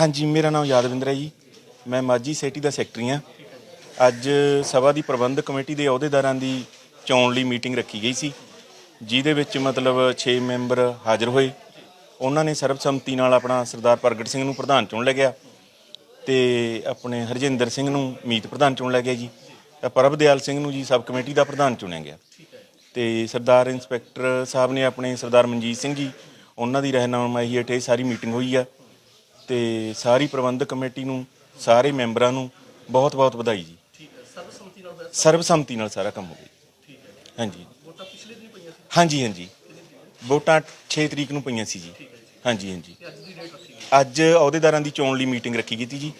ਹਾਂਜੀ, ਮੇਰਾ ਨਾਮ ਯਾਦਵਿੰਦਰ ਹੈ ਜੀ। ਮੈਂ ਮਾਝੀ ਸਿਟੀ ਦਾ ਸੈਕਟਰੀ ਹਾਂ। ਅੱਜ ਸਭਾ ਦੀ ਪ੍ਰਬੰਧਕ ਕਮੇਟੀ ਦੇ ਅਹੁਦੇਦਾਰਾਂ ਦੀ ਚੋਣ ਲਈ ਮੀਟਿੰਗ ਰੱਖੀ ਗਈ ਸੀ, ਜਿਹਦੇ ਵਿੱਚ ਮਤਲਬ 6 ਮੈਂਬਰ ਹਾਜ਼ਰ ਹੋਏ। ਉਹਨਾਂ ਨੇ ਸਰਬਸੰਮਤੀ ਨਾਲ ਆਪਣਾ ਸਰਦਾਰ ਪ੍ਰਗਟ ਸਿੰਘ ਨੂੰ ਪ੍ਰਧਾਨ ਚੁਣ ਲਿਆ ਤੇ ਆਪਣੇ ਹਰਜਿੰਦਰ ਸਿੰਘ ਨੂੰ ਮੀਤ ਪ੍ਰਧਾਨ ਚੁਣ ਲਿਆ ਗਿਆ ਜੀ। ਤਾਂ ਪ੍ਰਭਦਿਆਲ ਸਿੰਘ ਨੂੰ ਜੀ ਸਬ ਕਮੇਟੀ ਦਾ ਪ੍ਰਧਾਨ ਚੁਣਿਆ ਗਿਆ। ਤੇ ਸਰਦਾਰ ਇੰਸਪੈਕਟਰ ਸਾਹਿਬ ਨੇ ਆਪਣੇ ਸਰਦਾਰ ਮਨਜੀਤ ਸਿੰਘ ਜੀ, ਉਹਨਾਂ ਦੀ ਰਹਿਨੁਮਾਈ ਹੇਠ ਇਹ ਸਾਰੀ ਮੀਟਿੰਗ ਹੋਈ ਆ। ਤੇ ਸਾਰੀ ਪ੍ਰਬੰਧਕ ਕਮੇਟੀ ਨੂੰ, ਸਾਰੇ ਮੈਂਬਰਾਂ ਨੂੰ ਬਹੁਤ ਬਹੁਤ ਵਧਾਈ ਜੀ। ਸਰਬਸੰਮਤੀ ਨਾਲ ਸਰਬਸੰਮਤੀ ਨਾਲ ਸਾਰਾ ਕੰਮ ਹੋ ਗਿਆ ਜੀ। ਹਾਂਜੀ। ਵੋਟਾਂ ਪਿਛਲੇ ਦਿਨ ਪਈਆਂ ਸੀ ਹਾਂਜੀ ਹਾਂਜੀ। ਵੋਟਾਂ 6 ਤਰੀਕ ਨੂੰ ਪਈਆਂ ਸੀ ਜੀ। ਹਾਂਜੀ ਹਾਂਜੀ। ਅੱਜ ਅਹੁਦੇਦਾਰਾਂ ਦੀ ਚੋਣ ਲਈ ਮੀਟਿੰਗ ਰੱਖੀ ਗਈ ਸੀ ਜੀ।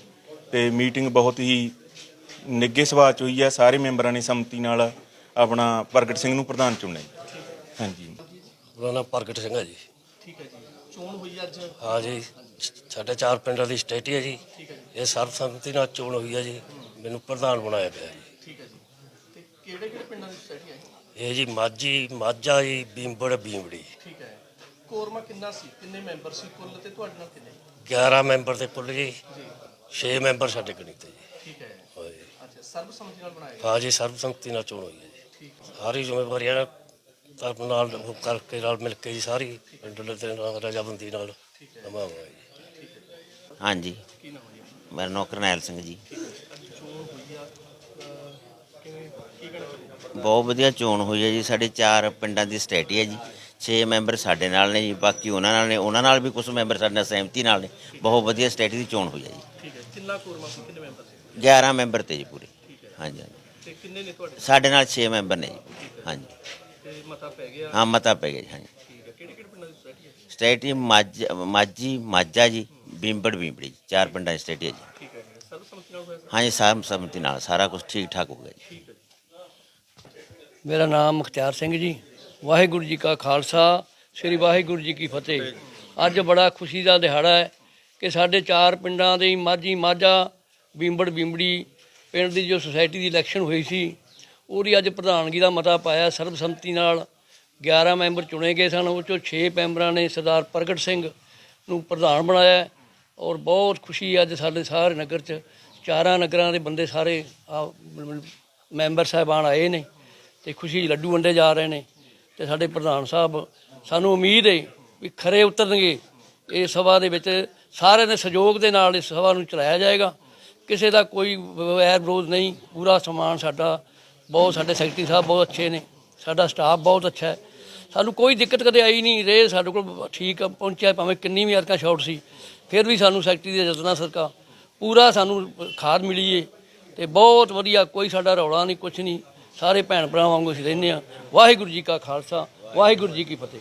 ਤੇ ਮੀਟਿੰਗ ਬਹੁਤ ਹੀ ਨਿੱਘੇ ਸੁਭਾਅ ਚ ਹੋਈ ਆ। ਸਾਰੇ ਮੈਂਬਰਾਂ ਨੇ ਸੰਮਤੀ ਨਾਲ ਆਪਣਾ ਪ੍ਰਗਟ ਸਿੰਘ ਨੂੰ ਪ੍ਰਧਾਨ ਚੁਣਿਆ ਜੀ। ਹਾਂਜੀ। ਉਹਦਾ ਨਾਮ ਪ੍ਰਗਟ ਸਿੰਘ ਹੈ ਜੀ। ਠੀਕ ਹੈ ਜੀ। ਚੋਣ ਹੋਈ ਅੱਜ? ਹਾਂ ਜੀ। ਸਾਡੇ ਚਾਰ ਪਿੰਡਾਂ ਦੀ ਸਟੇਟੀ ਹੈ ਜੀ। ਹੈ ਇਹ ਸਰਬਸੰਮਤੀ ਨਾਲ ਚੋਣ ਹੋਈ ਹੈ ਜੀ। ਮੈਨੂੰ ਪ੍ਰਧਾਨ ਬਣਾਇਆ ਗਿਆ ਜੀ। ਠੀਕ ਹੈ ਜੀ। ਤੇ ਕਿਹੜੇ ਕਿਹੜੇ ਪਿੰਡਾਂ ਦੀ ਸੋਸਾਇਟੀ ਹੈ ਇਹ ਜੀ ਮਾਝੀ ਮਾਝਾ ਜੀ ਬੀਂਬੜ ਬੀਂਬੜੀ। ਠੀਕ ਹੈ। ਕੋਰਮਾ ਕਿੰਨਾ ਸੀ? ਕਿੰਨੇ ਮੈਂਬਰ ਸੀ ਕੁੱਲ ਤੇ ਤੁਹਾਡੇ ਨਾਲ ਕਿੰਨੇ? 11 ਮੈਂਬਰ ਦੇ ਕੁੱਲ ਜੀ। ਜੀ। 6 ਮੈਂਬਰ ਸਾਡੇ ਗਣੀ ਤੇ ਜੀ। ਠੀਕ ਹੈ। ਹਾਂ ਜੀ ਅੱਛਾ ਸਰਬਸੰਮਤੀ ਨਾਲ ਬਣਾਇਆ ਗਿਆ। ਹਾਂ ਜੀ ਸਰਬਸੰਮਤੀ ਨਾਲ ਚੋਣ ਹੋਈ ਹੈ ਜੀ। ਠੀਕ ਸਾਰੀ ਜ਼ਿੰਮੇਵਾਰੀ ਹੈ ਤਾਂ ਨਾਲ ਉਹ ਕਰਕੇ ਨਾਲ ਮਿਲ ਕੇ ਜੀ ਸਾਰੀ ਪਿੰਡ ਦੇ ਨਾਲ ਰਜਾਬੰਦੀ ਨਾਲ ਨਿਭਾਵਾਂਗੇ ਜੀ। ਹਾਂਜੀ। ਕੀ ਨਾਮ ਹੈ ਜੀ? ਮੇਰਾ ਨਾਮ ਕਰਨੈਲ ਸਿੰਘ ਜੀ। ਅੱਜ ਚੋਣ ਹੋਈ ਆ ਅਹ, ਕਿਵੇਂ ਕੀ ਕਹਿਣਾ ਚਾਹੁੰਦੇ ਬਹੁਤ ਵਧੀਆ ਚੋਣ ਹੋਈ ਹੈ ਜੀ। ਸਾਡੇ ਚਾਰ ਪਿੰਡਾਂ ਦੀ ਸਟੇਟੀ ਹੈ ਜੀ। 6 ਮੈਂਬਰ ਸਾਡੇ ਨਾਲ ਨੇ ਜੀ ਬਾਕੀ ਉਹਨਾਂ ਨਾਲ ਨੇ ਉਹਨਾਂ ਨਾਲ ਵੀ ਕੁਝ ਮੈਂਬਰ ਸਾਡੇ ਨਾਲ ਸਹਿਮਤੀ ਨਾਲ ਨੇ। ਬਹੁਤ ਵਧੀਆ ਸਟੇਟੀ ਦੀ ਚੋਣ ਹੋਈ ਹੈ ਜੀ। ਠੀਕ ਹੈ ਕਿੰਨਾ ਕੋਰਮਾ ਸੀ? ਕਿੰਨੇ ਮੈਂਬਰ ਸੀ? 11 ਮੈਂਬਰ ਤੇ ਜੀ ਪੂਰੇ। ਠੀਕ ਹੈ। ਹਾਂਜੀ ਹਾਂਜੀ। ਤੇ ਕਿੰਨੇ ਨੇ ਤੁਹਾਡੇ? ਸਾਡੇ ਨਾਲ 6 ਮੈਂਬਰ ਨੇ ਜੀ। ਹਾਂਜੀ। ਤੇ ਮਤਾ ਪੈ ਗਿਆ? ਹਾਂ ਮਤਾ ਪੈ ਗਿਆ ਜੀ ਹਾਂਜੀ। ਠੀਕ ਹੈ। ਕਿਹੜੇ ਕਿਹੜੇ ਪਿੰਡਾਂ ਦੀ ਸੋਸਾਇਟੀ ਹੈ ਸਟੇਟੀ ਮਾਝ ਮਾਝੀ ਮਾਝਾ ਜੀ ਬਿੰਬੜ ਬਿੰਬੜੀ ਜੀ। ਚਾਰ ਪਿੰਡਾਂ ਦੀ ਸਟੇਟੀ ਹੈ ਜੀ। ਠੀਕ ਹੈ ਨਾਲ ਹੋਇਆ ਹਾਂਜੀ ਸਾਮ ਸਮਤੀ ਨਾਲ। ਸਾਰਾ ਕੁਝ ਠੀਕ ਠਾਕ ਹੋ ਗਿਆ ਜੀ। ਠੀਕ ਹੈ ਜੀ। ਮੇਰਾ ਨਾਮ ਮੁਖਤਿਆਰ ਸਿੰਘ ਜੀ। ਵਾਹਿਗੁਰੂ ਜੀ ਕਾ ਖਾਲਸਾ, ਸ੍ਰੀ ਵਾਹਿਗੁਰੂ ਜੀ ਕੀ ਫਤਿਹ। ਅੱਜ ਬੜਾ ਖੁਸ਼ੀ ਦਾ ਦਿਹਾੜਾ ਹੈ ਕਿ ਸਾਡੇ ਚਾਰ ਪਿੰਡਾਂ ਦੇ ਮਾਝੀ ਮਾਝਾ, ਬਿੰਬੜ ਬਿੰਬੜੀ ਪਿੰਡ ਦੀ ਜੋ ਸੁਸਾਇਟੀ ਦੀ ਇਲੈਕਸ਼ਨ ਹੋਈ ਸੀ, ਉਹਦੀ ਅੱਜ ਪ੍ਰਧਾਨਗੀ ਦਾ ਮਤਾ ਪਾਇਆ, ਸਰਬਸੰਮਤੀ ਨਾਲ 11 ਮੈਂਬਰ ਚੁਣੇ ਗਏ ਸਨ, ਉਹ ਚੋਂ 6 ਮੈਂਬਰਾਂ ਨੇ ਸਰਦਾਰ ਪ੍ਰਗਟ ਸਿੰਘ ਨੂੰ ਪ੍ਰਧਾਨ ਬਣਾਇਆ ਔਰ ਬਹੁਤ ਖੁਸ਼ੀ ਅੱਜ ਸਾਡੇ ਸਾਰੇ ਨਗਰ 'ਚ, ਚਾਰਾਂ ਨਗਰਾਂ ਦੇ ਬੰਦੇ ਸਾਰੇ ਮੈਂਬਰ ਸਾਹਿਬਾਨ ਆਏ ਨੇ ਤੇ ਖੁਸ਼ੀ ਲੱਡੂ ਵੰਡੇ ਜਾ ਰਹੇ ਨੇ। ਤੇ ਸਾਡੇ ਪ੍ਰਧਾਨ ਸਾਹਿਬ, ਸਾਨੂੰ ਉਮੀਦ ਹੈ ਵੀ ਖਰੇ ਉਤਰਨਗੇ। ਇਹ ਸਭਾ ਦੇ ਵਿੱਚ ਸਾਰਿਆਂ ਦੇ ਸਹਿਯੋਗ ਦੇ ਨਾਲ ਇਸ ਸਭਾ ਨੂੰ ਚਲਾਇਆ ਜਾਏਗਾ। ਕਿਸੇ ਦਾ ਕੋਈ ਵੈਰ ਵਿਰੋਧ ਨਹੀਂ। ਪੂਰਾ ਸਮਾਨ ਸਾਡਾ, ਬਹੁਤ ਸਾਡੇ ਸੈਕਟਰੀ ਸਾਹਿਬ ਬਹੁਤ ਅੱਛੇ ਨੇ। ਸਾਡਾ ਸਟਾਫ ਬਹੁਤ ਅੱਛਾ ਹੈ। ਸਾਨੂੰ ਕੋਈ ਦਿੱਕਤ ਕਦੇ ਆਈ ਨਹੀਂ। ਰੇ ਸਾਡੇ ਕੋਲ ਠੀਕ ਪਹੁੰਚਿਆ, ਭਾਵੇਂ ਕਿੰਨੀ ਵੀ ਅਰਕਾ ਸ਼ਾਰਟ ਸੀ, ਫਿਰ ਵੀ ਸਾਨੂੰ ਸੈਕਟਰੀ ਦੇ ਯਤਨਾਂ ਸਰਕਾ ਪੂਰਾ ਸਾਨੂੰ ਖਾਦ ਮਿਲੀ ਏ ਤੇ ਬਹੁਤ ਵਧੀਆ, ਕੋਈ ਸਾਡਾ ਰੌਲਾ ਨਹੀਂ, ਕੁਛ ਨਹੀਂ। ਸਾਰੇ ਭੈਣ ਭਰਾ ਵਾਂਗੂ ਅਸੀਂ ਰਹਿੰਦੇ ਆ ਵਾਹਿਗੁਰੂ ਜੀ ਕਾ ਖਾਲਸਾ, ਵਾਹਿਗੁਰੂ ਜੀ ਕੀ ਫਤਿਹ।